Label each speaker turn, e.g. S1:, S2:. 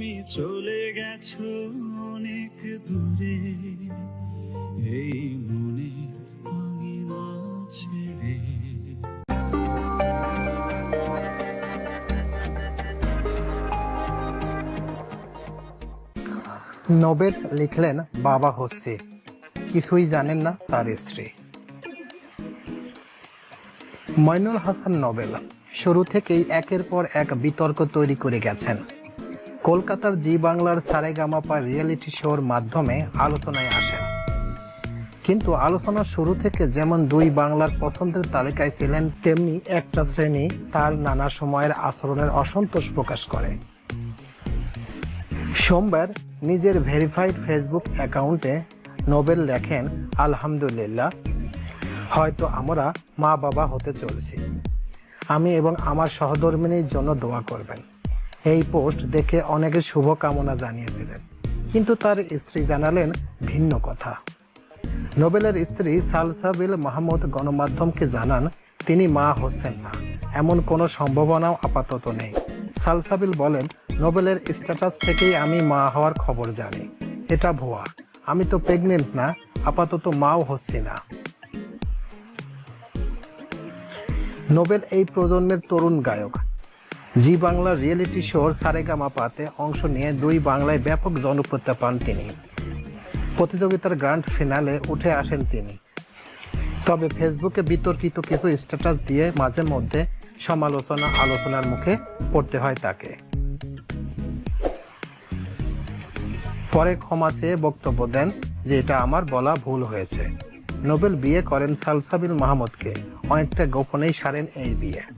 S1: তুমি চলে গেছো অনেক দূরে। এই মনের আঙিনা ছেড়ে।
S2: নোবেল লিখলেন বাবা হচ্ছে কিছুই জানেন না তার স্ত্রী। ময়নুল হাসান নোবেল। শুরু থেকেই একের পর এক বিতর্ক তৈরি করে গেছেন। কলকাতার জি বাংলার সারেগামাপা রিয়েলিটি শোর মাধ্যমে আলোচনায় আসেন কিন্তু আলোচনার শুরু থেকে যেমন দুই বাংলার পছন্দের তালিকায় ছিলেন, তেমনি একটা শ্রেণি তার নানা সময়ের আচরণের অসন্তোষ প্রকাশ করে। সোমবার নিজের ভেরিফাইড ফেসবুক অ্যাকাউন্টে নোবেল লেখেন, আলহামদুলিল্লাহ, হয়তো আমরা মা বাবা হতে চলছি। আমি এবং আমার সহধর্মিনীর জন্য দোয়া করবেন। এই পোস্ট দেখে অনেকে শুভকামনা জানিয়েছিলেন। কিন্তু তার স্ত্রী জানালেন ভিন্ন কথা। নোবেলের স্ত্রী সালসাবিল মাহমুদ গণমাধ্যমকে জানান, তিনি মা হচ্ছেন না। এমন কোনো সম্ভাবনাও আপাতত নেই। সালসাবিল বলেন, নোবেলের স্ট্যাটাস থেকেই আমি মা হওয়ার খবর জানি। এটা ভুয়া। আমি তো প্রেগনেন্ট না, আপাতত মাও হচ্ছি না। নোবেল এই প্রজন্মের তরুণ গায়ক। জি বাংলা রিয়েলিটি শোর সারেগামা পাতে অংশ নিয়ে দুই বাংলায় ব্যাপক জনপ্রিয়তা পান তিনি। প্রতিযোগিতার গ্র্যান্ড ফিনালে উঠে আসেন তিনি। তবে ফেসবুকে বিতর্কিত কিছু স্ট্যাটাস দিয়ে মাঝে মধ্যে সমালোচনা, আলোচনার মুখে পড়তে হয় তাকে। পরে ক্ষমা চেয়ে বক্তব্য দেন যে এটা আমার বলা ভুল হয়েছে। নোবেল বিয়ে করেন সালসাবিল মাহমুদকে। অনেকটা গোপনেই সারেন এই বিয়ে।